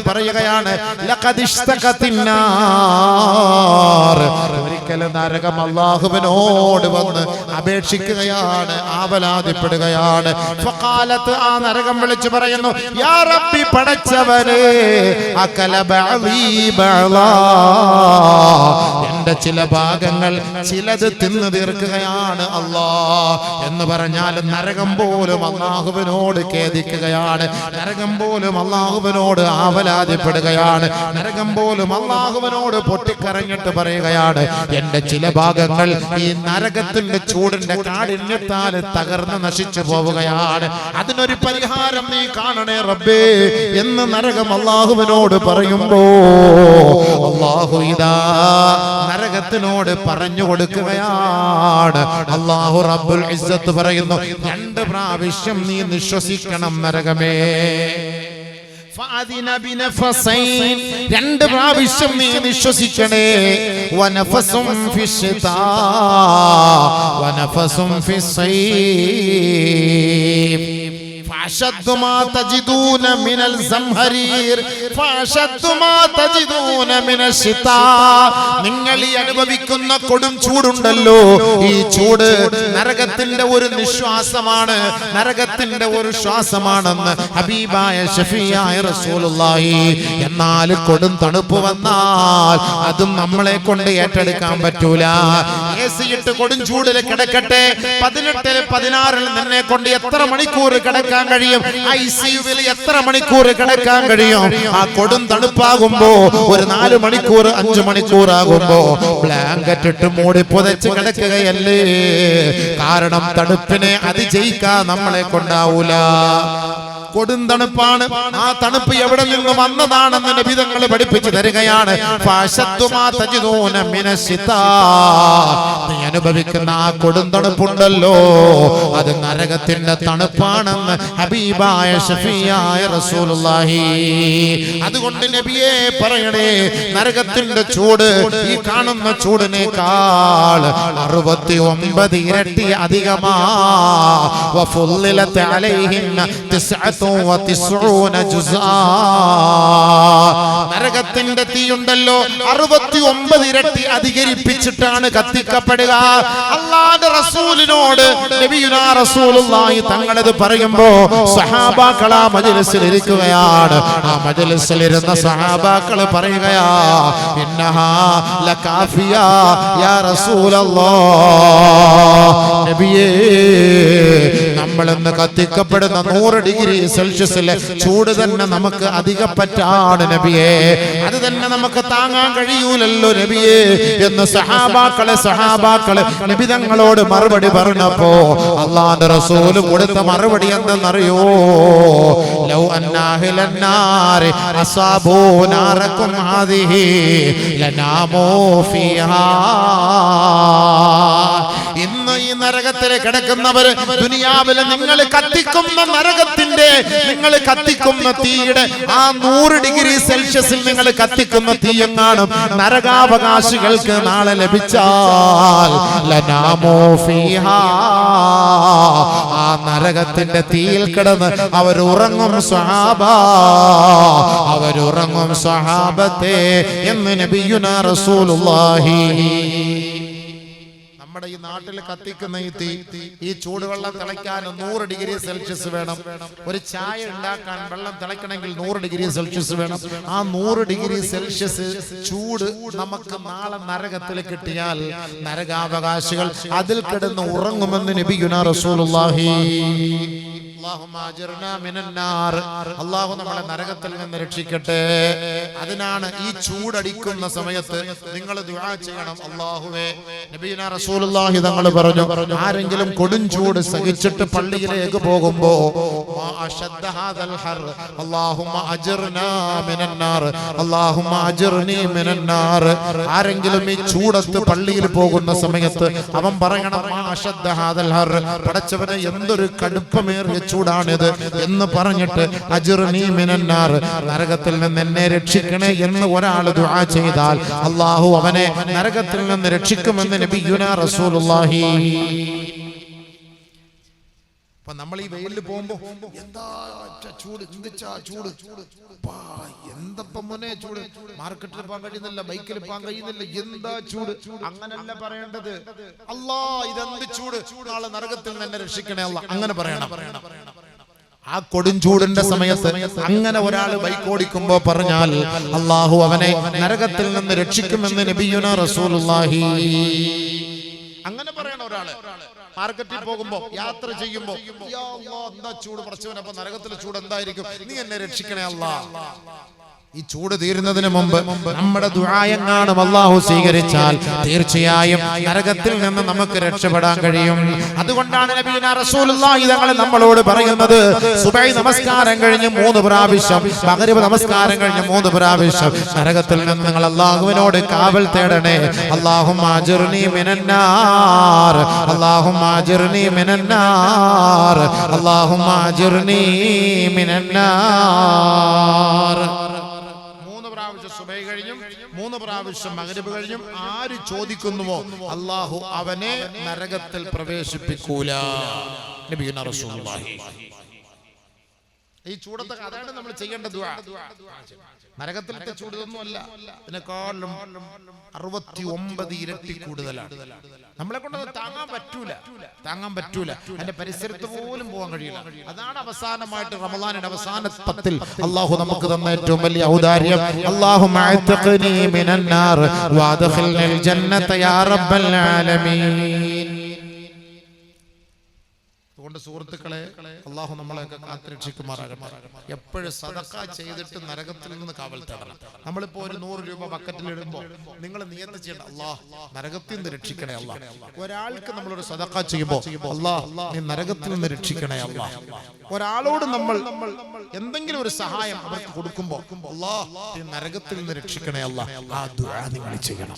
പറയുകയാണ് ഒരിക്കലും നരകം അള്ളാഹുവിനോട് വന്ന് അപേക്ഷിക്കുകയാണ് ആവലാതിപ്പെടുകയാണ് കാലത്ത് ആ നരകം വിളിച്ചു പറയുന്നു യാ റബ്ബി. എന്റെ ചില ഭാഗങ്ങൾ ചിലത് തിന്നു തീർക്കുകയാണ് അല്ലാ എന്ന് പറഞ്ഞാൽ നരകം പോലും അള്ളാഹുവിനോട് ഖേദിക്കുകയാണ് നരകം പോലും അള്ളാഹുവിനോട് ആവലാതിപ്പെടുകയാണ് നരകം പോലും അള്ളാഹുവിനോട് പൊട്ടിക്കരഞ്ഞിട്ട് പറയുകയാണ് എന്റെ ചില ഭാഗങ്ങൾ ഈ നരകത്തിന്റെ ചൂടിന്റെ കാടിഞ്ഞിട്ടാൽ തകർന്ന് നശിച്ചു പോവുകയാണ് അതിനൊരു പരിഹാരം നീ കാണണേ റബ്ബേ എന്ന് നരകം അള്ളാഹുവിനോട് പറയുമ്പോ അള്ളാഹു ഇതാ നരകത്തിനോട് പറഞ്ഞു കൊടുക്കുകയാണ് അള്ളാഹു റബ്ബുൽ ഇസ്സത്ത് പറയുന്നു രണ്ട് പ്രാവശ്യം നീ നിശ്വസിക്കണം നരകമേ. രണ്ട് പ്രാവശ്യം നീ വിശ്വസിക്കണേ. വനഫസും വനഫസും ഫിസ്സൈഫ്. فأشد ما تجدون من الزمهرير فأشد ما تجدون من الشتاء നിങ്ങൾ ഈ അനുഭവിക്കുന്ന കൊടും ചൂടുണ്ടല്ലോ ഈ ചൂട് നരകത്തിന്റെ ഒരു നിശ്വാസമാണ് നരകത്തിന്റെ ഒരു ശ്വാസമാണെന്ന് ഹബീബായ ഷഫിയായ റസൂലുള്ളാഹി എന്നാൽ കൊടും തണുപ്പ് വന്നാൽ അതും നമ്മളെ കൊണ്ട് ഏറ്റെടുക്കാൻ പറ്റൂല എ സി കിടക്കട്ടെ. പതിനെട്ടിൽ പതിനാറിൽ നിന്നെ കൊണ്ട് എത്ര മണിക്കൂർ കിടക്കാൻ കഴിയും? ഐ സിയുവിൽ എത്ര മണിക്കൂർ കിടക്കാൻ കഴിയും? ആ കൊടും തണുപ്പാകുമ്പോ ഒരു നാല് മണിക്കൂർ അഞ്ചു മണിക്കൂർ ആകുമ്പോ ബ്ലാങ്കറ്റ് ഇട്ട് മൂടി പുതച്ച് കിടക്കുകയല്ലേ? കാരണം തണുപ്പിനെ അതിജയിക്കാൻ നമ്മളെ കൊണ്ടാവൂല. കൊടും തണുപ്പാണ് ആ തണുപ്പ് എവിടെ നിന്ന് വന്നതാണെന്ന് നബിതങ്ങൾ പഠിപ്പിച്ചു തരികയാണ്. നീ അനുഭവിക്കുന്ന ആ കൊടും തണുപ്പുണ്ടല്ലോ അത് നരകത്തിന്റെ തണുപ്പാണെന്ന് ഹബീബായ ഷഫിയായ റസൂലുള്ളാഹി അതുകൊണ്ട് നബിയെ പറയണേ നരകത്തിന്റെ ചൂട് ഈ കാണുന്ന ചൂടിനേക്കാൾ അറുപത്തി ഒമ്പത് ഇരട്ടി അധികമാ അലൈഹിന്ന. നരകത്തിന്റെ തീയുണ്ടല്ലോ. അറുപത്തി ഒമ്പത് ഇരട്ടി അധികരിപ്പിച്ചിട്ടാണ് കത്തിക്കപ്പെടുക. അള്ളാന്റെ റസൂലിനോട് റസൂലുള്ളാഹി തങ്ങളത് പറയുമ്പോ സഹാബാക്കൾ ആ മജ്ലിസിൽ ഇരിക്കുകയാണ്. ആ മജ്ലിസിൽ ഇരുന്ന സഹാബാക്കൾ പറയുകയാ ഇന്നഹാ ലകാഫിയ യാ റസൂലല്ലാഹ് നബിയേ കത്തിക്കപ്പെടുന്ന നൂറ് ഡിഗ്രി സെൽഷ്യസിലെ ചൂട് തന്നെ നമുക്ക് അധികപ്പറ്റാണ് നബിയേ. അത് തന്നെ നമുക്ക് താങ്ങാൻ കഴിയൂലല്ലോ നബിയേ എന്ന് സഹാബാക്കളെ സഹാബാക്കളെ നബി തങ്ങളോട് മറുപടി പറഞ്ഞപ്പോ അള്ളാന്റെ റസൂൽ കൊടുത്ത മറുപടി എന്തെന്നറിയോ? ലൗ ഫീഹാ. ഇന്ന് ഈ നരകത്തിൽ കിടക്കുന്നവർ ദുനിയാവിൽ നിങ്ങൾ കത്തിക്കുന്ന നരകത്തിന്റെ നിങ്ങൾ കത്തിക്കുന്ന തീയുടെ ആ നൂറ് ഡിഗ്രി സെൽഷ്യസിൽ നിങ്ങൾ കത്തിക്കുന്ന തീയെങ്ങാനും നരകാവകാശികൾക്ക് നാളെ ലഭിച്ചാൽ. ആ നരകത്തിന്റെ തീയിൽ കിടന്ന് അവരുറങ്ങും സ്വഹാബ അവരുറങ്ങും സ്വഹാബത്തെ എന്ന് നബിയുന റസൂലുള്ളാഹി നമ്മുടെ ഈ നാട്ടിൽ കത്തിക്കുന്ന ഈ തീ ഈ ചൂടുവെള്ളം തിളയ്ക്കാൻ നൂറ് ഡിഗ്രി സെൽഷ്യസ് വേണം ഒരു ചായ ഉണ്ടാക്കാൻ വെള്ളം തിളയ്ക്കണമെങ്കിൽ നൂറ് ഡിഗ്രി സെൽഷ്യസ് വേണം ആ നൂറ് ഡിഗ്രി സെൽഷ്യസ് ചൂട് നമുക്ക് നാളെ നരകത്തിൽ കിട്ടിയാൽ നരകാവകാശികൾ അതിൽ കിടന്ന് ഉറങ്ങുമെന്ന് നബിയുന റസൂലുള്ളാഹി. അള്ളാഹു നമ്മളെ നരകത്തിൽ നിന്ന് രക്ഷിക്കട്ടെ അതിനാണ് ഈ ചൂടടിക്കുന്ന സമയത്ത് നിങ്ങൾ ദുആ ചെയ്യണം റസൂലുള്ളാഹി തങ്ങൾ പറഞ്ഞു ആരെങ്കിലും കൊടും ചൂട് സഹിച്ചിട്ട് പള്ളിയിലേക്ക് പോകുമ്പോ. ആരെങ്കിലും ഈ ചൂടത്ത് പള്ളിയിൽ പോകുന്ന സമയത്ത് അവൻ പറയണം. പടച്ചവനെ എന്തൊരു കടുപ്പമേറിയ ചൂടാണിത് എന്ന് പറഞ്ഞിട്ട് മിനന്നാർ. നരകത്തിൽ നിന്ന് എന്നെ രക്ഷിക്കണേ എന്ന് ഒരാൾ ദുആ ചെയ്താൽ അള്ളാഹു അവനെ നരകത്തിൽ നിന്ന് രക്ഷിക്കുമെന്ന് നബിയുന റസൂലുള്ളാഹി. അപ്പൊ നമ്മൾ ഈ വെയിലിൽ പോകുമ്പോ എന്താ ചൂട് ചിന്തിച്ചാ ചൂട്. എന്തപ്പ എന്ത് എന്തപ്പം ചൂട്? മാർക്കറ്റിൽ പോകാൻ കഴിയുന്നില്ല ബൈക്കിൽ പോകാൻ കഴിയുന്നില്ല എന്താ ചൂട്? അങ്ങനല്ല പറയേണ്ടത്. അല്ലാ ഇതെന്ത് ചൂട്? നാളെ നരകത്തിൽ നിന്ന് രക്ഷിക്കണേ അല്ല. അങ്ങനെ പറയണം. ആ കൊടും ചൂടിന്റെ സമയത്ത് അങ്ങനെ ഒരാൾ ബൈക്ക് ഓടിക്കുമ്പോ പറഞ്ഞാൽ അള്ളാഹു അവനെ നരകത്തിൽ നിന്ന് രക്ഷിക്കുമെന്ന് നബിയുന റസൂലുള്ളാഹി. അങ്ങനെ പറയണ ഒരാൾ. മാർക്കറ്റിൽ പോകുമ്പോ യാത്ര ചെയ്യുമ്പോ എന്താ ചൂട്? അപ്പൊ നരകത്തിലെ ചൂട് എന്തായിരിക്കും? നീ എന്നെ രക്ഷിക്കണേ അല്ലാ ഈ ചൂട് തീരുന്നതിന് മുമ്പ് നമ്മുടെ ദുരായങ്ങാണ് അള്ളാഹു സ്വീകരിച്ചാൽ തീർച്ചയായും നരകത്തിൽ നിന്ന് നമുക്ക് രക്ഷപ്പെടാൻ കഴിയും. അതുകൊണ്ടാണ് നബിയുനാ റസൂലുള്ളാഹി നമ്മളോട് പറയുന്നത് സുബൈ നമസ്കാരം കഴിഞ്ഞ് മൂന്ന് പ്രാവശ്യം മഗ്രിബ് നമസ്കാരം കഴിഞ്ഞ് മൂന്ന് പ്രാവശ്യം നരകത്തിൽ നിന്ന് നിങ്ങൾ അള്ളാഹുവിനോട് കാവൽ തേടണേ. അല്ലാഹുമ്മ അജിർനി മിനന്നാർ മിനന്നാർ മിനന്നാർ. സുബൈ കഴിഞ്ഞും മൂന്ന് പ്രാവശ്യം മകരബ് കഴിഞ്ഞും ആര് ചോദിക്കുന്നുവോ അള്ളാഹു അവനെ നരകത്തിൽ പ്രവേശിപ്പിക്കൂല. നബിയുന റസൂലുള്ളാഹി. ഈ ചൂടത്തെ അതാണ് നമ്മൾ ചെയ്യേണ്ട നരകത്തിലത്തെ ചൂട് ഇതൊന്നും അല്ല ഇതിനെക്കാളും അറുപത്തി ഒമ്പത് ഇരട്ടി കൂടുതലാണ്. നമ്മളെ കൊണ്ട് താങ്ങാൻ പറ്റൂല. താങ്ങാൻ പറ്റൂല. അതിന്റെ പരിസരത്ത് പോലും പോകാൻ കഴിയില്ല. അതാണ് അവസാനമായിട്ട് റമദാനിന്റെ അവസാന പത്തിൽ അള്ളാഹു നമുക്ക് തന്ന ഏറ്റവും വലിയ ഔദാര്യം. അള്ളാഹു മിനന്നാർ വാദഖിൽനിൽ ജന്നത യാ റബ്ബൽ ആലമീൻ. അതുകൊണ്ട് സുഹൃത്തുക്കളെ അള്ളാഹു നമ്മളെയൊക്കെ കാത്തുരക്ഷിക്കുമാറാകട്ടെ. എപ്പോഴും സദക്ക ചെയ്തിട്ട് നരകത്തിൽ നിന്ന് കാവൽ തേടണം. നമ്മളിപ്പോ ഒരു നൂറ് രൂപ ബക്കറ്റിൽ ഇടുമ്പോൾ നിങ്ങൾ നിയന്ത്രണം ചെയ്യണം അള്ളാഹ് നരകത്തിൽ നിന്ന് രക്ഷിക്കണേ അല്ല ഒരാൾക്ക് നമ്മളൊരു സദക്ക ചെയ്യുമ്പോൾ അള്ളാഹ് നീ നരകത്തിൽ നിന്ന് രക്ഷിക്കണേ അല്ല ഒരാളോട് നമ്മൾ എന്തെങ്കിലും ഒരു സഹായം അവർക്ക് കൊടുക്കുമ്പോൾ നരകത്തിൽ നിന്ന് രക്ഷിക്കണേ അല്ല ആ ദുആ നിങ്ങൾ ചെയ്യണം.